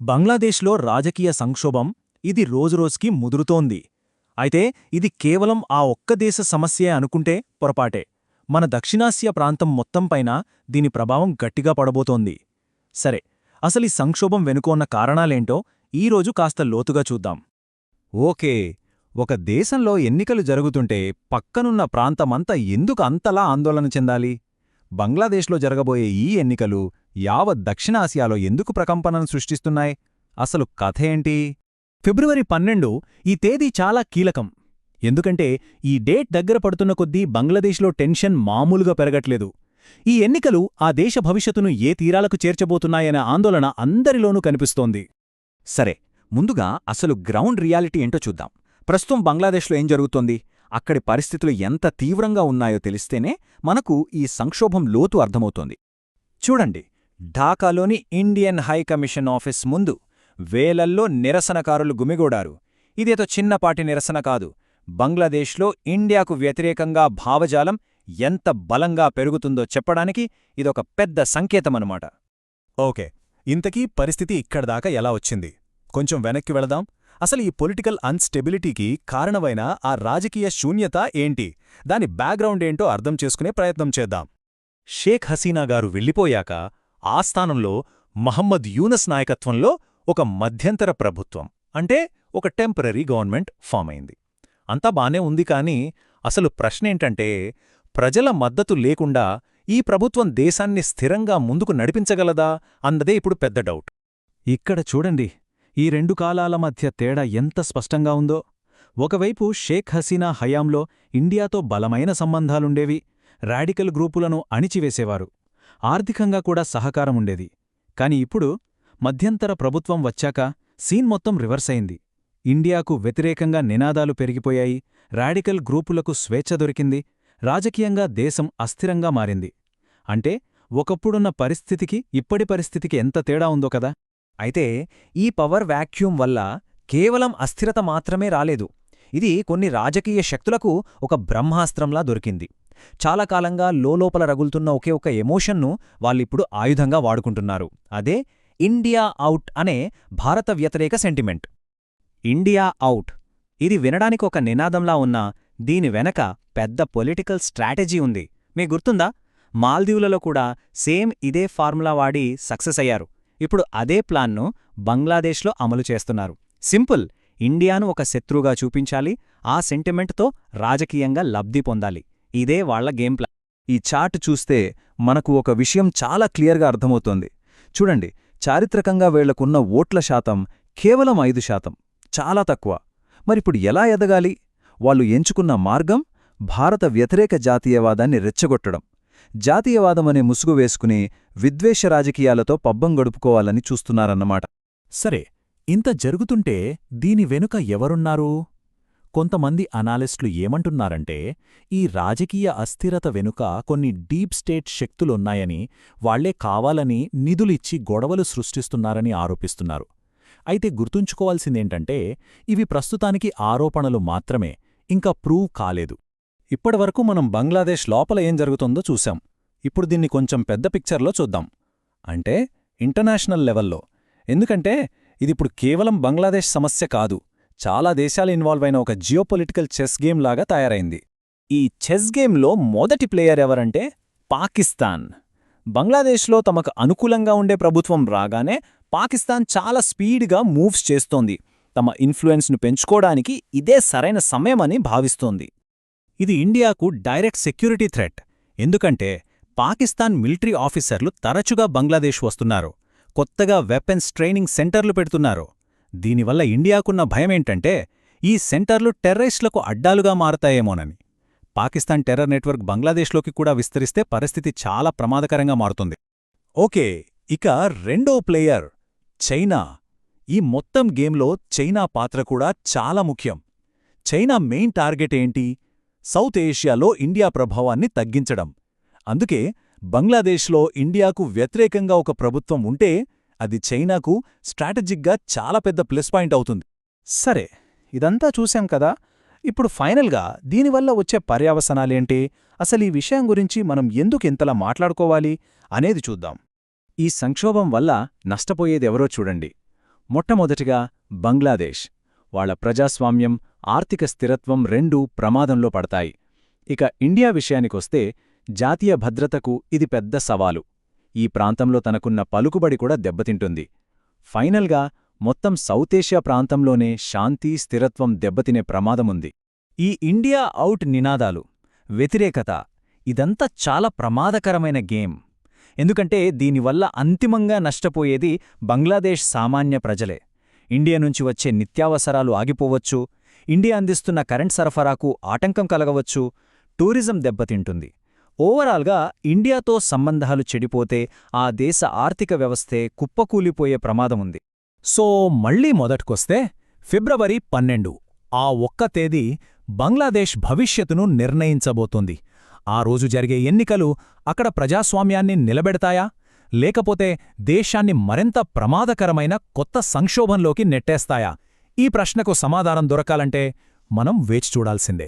బంగ్లాదేశ్లో రాజకీయ సంక్షోభం ఇది రోజురోజుకి ముదురుతోంది. అయితే ఇది కేవలం ఆ ఒక్క దేశ సమస్యే అనుకుంటే పొరపాటే. మన దక్షిణాసియా ప్రాంతం మొత్తంపైన దీని ప్రభావం గట్టిగా పడబోతోంది. సరే అసలీ సంక్షోభం వెనుకోన్న కారణాలేంటో ఈరోజు కాస్త లోతుగా చూద్దాం. ఓకే ఒక దేశంలో ఎన్నికలు జరుగుతుంటే పక్కనున్న ప్రాంతమంతా ఎందుకు అంతలా ఆందోళన చెందాలి? బంగ్లాదేశ్లో జరగబోయే ఈ ఎన్నికలు యావత్ దక్షిణాసియాలో ఎందుకు ప్రకంపనను సృష్టిస్తున్నాయి? అసలు కథ ఏంటి? ఫిబ్రవరి పన్నెండు ఈ తేదీ చాలా కీలకం. ఎందుకంటే ఈ డేట్ దగ్గర పడుతున్న కొద్దీ బంగ్లాదేశ్లో టెన్షన్ మామూలుగా పెరగట్లేదు. ఈ ఎన్నికలు ఆ దేశ భవిష్యత్తును ఏ తీరాలకు చేర్చబోతున్నాయనే ఆందోళన అందరిలోనూ కనిపిస్తోంది. సరే ముందుగా అసలు గ్రౌండ్ రియాలిటీ ఏంటో చూద్దాం. ప్రస్తుతం బంగ్లాదేశ్లో ఏం జరుగుతోంది? అక్కడి పరిస్థితులు ఎంత తీవ్రంగా ఉన్నాయో తెలిస్తేనే మనకు ఈ సంక్షోభం లోతు అర్థమవుతోంది. చూడండి ఢాకాలోని ఇండియన్ హై కమిషన్ ఆఫీస్ ముందు వేలల్లో నిరసనకారులు గుమిగూడారు. ఇదేదో చిన్నపాటి నిరసన కాదు. బంగ్లాదేశ్లో ఇండియాకు వ్యతిరేకంగా భావజాలం ఎంత బలంగా పెరుగుతుందో చెప్పడానికి ఇదొక పెద్ద సంకేతమన్నమాట. ఓకే. ఇంతకీ పరిస్థితి ఇక్కడదాకా ఎలా వచ్చింది? కొంచెం వెనక్కి వెళదాం. అసలు ఈ పొలిటికల్ అన్స్టెబిలిటీకి కారణమైన ఆ రాజకీయ శూన్యత ఏంటి? దాని బ్యాక్గ్రౌండ్ ఏంటో అర్థం చేసుకునే ప్రయత్నం చేద్దాం. షేక్ హసీనా గారు వెళ్ళిపోయాక ఆ స్థానంలో మహమ్మద్ యూనస్ నాయకత్వంలో ఒక మధ్యంతర ప్రభుత్వం అంటే ఒక టెంపరరీ గవర్నమెంట్ ఫామ్ అయింది. అంతా బానే ఉంది కానీ అసలు ప్రశ్నేంటంటే ప్రజల మద్దతు లేకుండా ఈ ప్రభుత్వం దేశాన్ని స్థిరంగా ముందుకు నడిపించగలదా అన్నదే ఇప్పుడు పెద్ద డౌట్. ఇక్కడ చూడండి ఈ రెండు కాలాల మధ్య తేడా ఎంత స్పష్టంగా ఉందో. ఒకవైపు షేక్ హసీనా హయాంలో ఇండియాతో బలమైన సంబంధాలుండేవి రాడికల్ గ్రూపులను అణిచివేసేవారు. ఆర్థికంగా కూడా సహకారముండేది. కాని ఇప్పుడు మధ్యంతర ప్రభుత్వం వచ్చాక సీన్ మొత్తం రివర్స్ అయింది. ఇండియాకు వ్యతిరేకంగా నినాదాలు పెరిగిపోయాయి రాడికల్ గ్రూపులకు స్వేచ్ఛ దొరికింది రాజకీయంగా దేశం అస్థిరంగా మారింది. అంటే ఒకప్పుడున్న పరిస్థితికి ఇప్పటి పరిస్థితికి ఎంత తేడా ఉందో కదా? అయితే ఈ పవర్ వ్యాక్యూమ్ వల్ల కేవలం అస్థిరత మాత్రమే రాలేదు. ఇది కొన్ని రాజకీయ శక్తులకు ఒక బ్రహ్మాస్త్రంలా దొరికింది. చాలా కాలంగా లోలోపల రగులుతున్న ఒకే ఒక ఎమోషన్ను వాళ్ళిప్పుడు ఆయుధంగా వాడుకుంటున్నారు. అదే ఇండియా అవుట్ అనే భారత వ్యతిరేక సెంటిమెంట్. ఇండియా అవుట్ ఇది వినడానికి ఒక నినాదంలా ఉన్నా దీని వెనక పెద్ద పొలిటికల్ స్ట్రాటజీ ఉంది. మీ గుర్తుందా? మాల్దీవులలో కూడా సేమ్ ఇదే ఫార్ములా వాడి సక్సెస్ అయ్యారు. ఇప్పుడు అదే ప్లాన్ను బంగ్లాదేశ్లో అమలు చేస్తున్నారు. సింపుల్! ఇండియాను ఒక శత్రువుగా చూపించాలి ఆ సెంటిమెంట్తో రాజకీయంగా లబ్ధి పొందాలి. ఇదే వాళ్ళ గేమ్ ప్లాన్ ఈ చార్ట్ చూస్తే మనకు ఒక విషయం చాలా క్లియర్గా అర్థమవుతోంది. చూడండి చారిత్రకంగా వీళ్ళకున్న ఓట్ల శాతం కేవలం ఐదు శాతం చాలా తక్కువ. మరిప్పుడు ఎలా ఎదగాలి? వాళ్ళు ఎంచుకున్న మార్గం? భారత వ్యతిరేక జాతీయవాదాన్ని రెచ్చగొట్టడం. జాతీయవాదమనే ముసుగు వేసుకుని విద్వేష రాజకీయాలతో పబ్బం గడుపుకోవాలని చూస్తున్నారన్నమాట. సరే ఇంత జరుగుతుంటే దీని వెనుక ఎవరున్నారు? కొంతమంది అనాలిస్టులు ఏమంటున్నారంటే ఈ రాజకీయ అస్థిరత వెనుక కొన్ని డీప్ స్టేట్ శక్తులున్నాయని వాళ్ళే కావాలని నిధులిచ్చి గొడవలు సృష్టిస్తున్నారని ఆరోపిస్తున్నారు. అయితే గుర్తుంచుకోవాల్సిందేంటంటే ఇవి ప్రస్తుతానికి ఆరోపణలు మాత్రమే ఇంకా ప్రూవ్ కాలేదు. ఇప్పటివరకు మనం బంగ్లాదేశ్ లోపల ఏం జరుగుతుందో చూశాం. ఇప్పుడు దీన్ని కొంచెం పెద్ద పిక్చర్లో చూద్దాం. అంటే ఇంటర్నేషనల్ లెవెల్లో. ఎందుకంటే ఇదిప్పుడు కేవలం బంగ్లాదేశ్ సమస్య కాదు చాలా దేశాలు ఇన్వాల్వ్ అయిన ఒక జియోపొలిటికల్ చెస్ గేమ్ లాగా తయారైంది. ఈ చెస్ గేమ్లో మొదటి ప్లేయర్ ఎవరంటే పాకిస్తాన్. బంగ్లాదేశ్లో తమకు అనుకూలంగా ఉండే ప్రభుత్వం రాగానే పాకిస్తాన్ చాలా స్పీడ్గా మూవ్స్ చేస్తోంది. తమ ఇన్ఫ్లుయెన్స్ను పెంచుకోవడానికి ఇదే సరైన సమయమని భావిస్తోంది. ఇది ఇండియాకు డైరెక్ట్ సెక్యూరిటీ థ్రెట్. ఎందుకంటే పాకిస్తాన్ మిలిటరీ ఆఫీసర్లు తరచుగా బంగ్లాదేశ్ వస్తున్నారు. కొత్తగా వెపన్స్ ట్రైనింగ్ సెంటర్లు పెడుతున్నారు. దీనివల్ల ఇండియాకున్న భయమేంటంటే ఈ సెంటర్లు టెర్రరిస్టులకు అడ్డాలుగా మారతాయేమోనని. పాకిస్తాన్ టెర్రర్ నెట్వర్క్ బంగ్లాదేశ్లోకి కూడా విస్తరిస్తే పరిస్థితి చాలా ప్రమాదకరంగా మారుతుంది. ఓకే ఇక రెండో ప్లేయర్ చైనా. ఈ మొత్తం గేమ్లో చైనా పాత్ర కూడా చాలా ముఖ్యం. చైనా మెయిన్ టార్గెట్ ఏంటి? సౌత్ ఏషియాలో ఇండియా ప్రభావాన్ని తగ్గించడం. అందుకే బంగ్లాదేశ్లో ఇండియాకు వ్యతిరేకంగా ఒక ప్రభుత్వం ఉంటే అది చైనాకు స్ట్రాటజిక్గా చాలా పెద్ద ప్లస్ పాయింట్ అవుతుంది. సరే ఇదంతా చూశాం కదా. ఇప్పుడు ఫైనల్గా దీనివల్ల వచ్చే పర్యావసనాలేంటి? అసలు ఈ విషయం గురించి మనం ఎందుకు ఇంతలా మాట్లాడుకోవాలి అనేది చూద్దాం. ఈ సంక్షోభం వల్ల నష్టపోయేదెవరో చూడండి. మొట్టమొదటిగా బంగ్లాదేశ్. వాళ్ళ ప్రజాస్వామ్యం ఆర్థిక స్థిరత్వం రెండూ ప్రమాదంలో పడతాయి. ఇక ఇండియా విషయానికొస్తే జాతీయ భద్రతకు ఇది పెద్ద సవాలు. ఈ ప్రాంతంలో తనకున్న పలుకుబడి కూడా దెబ్బతింటుంది. ఫైనల్గా మొత్తం సౌతేషియా ప్రాంతంలోనే శాంతి స్థిరత్వం దెబ్బతినే ప్రమాదముంది. ఈ ఇండియా అవుట్ నినాదాలు వ్యతిరేకత ఇదంతా చాలా ప్రమాదకరమైన గేమ్. ఎందుకంటే దీనివల్ల అంతిమంగా నష్టపోయేది బంగ్లాదేశ్ సామాన్య ప్రజలే. ఇండియా నుంచి వచ్చే నిత్యావసరాలు ఆగిపోవచ్చు ఇండియా అందిస్తున్న కరెంట్ సరఫరాకు ఆటంకం కలగవచ్చు టూరిజం దెబ్బతింటుంది. ఓవరాల్గా ఇండియాతో సంబంధాలు చెడిపోతే ఆ దేశ ఆర్థిక వ్యవస్థే కుప్పకూలిపోయే ప్రమాదముంది సో మళ్ళీ మొదటికొస్తే ఫిబ్రవరి పన్నెండు ఆ ఒక్క తేదీ బంగ్లాదేశ్ భవిష్యత్తును నిర్ణయించబోతోంది. ఆ రోజు జరిగే ఎన్నికలు అక్కడ ప్రజాస్వామ్యాన్ని నిలబెడతాయా? లేకపోతే దేశాన్ని మరింత ప్రమాదకరమైన కొత్త సంక్షోభంలోకి నెట్టేస్తాయా? ఈ ప్రశ్నకు సమాధానం దొరకాలంటే మనం వేచి చూడాల్సిందే.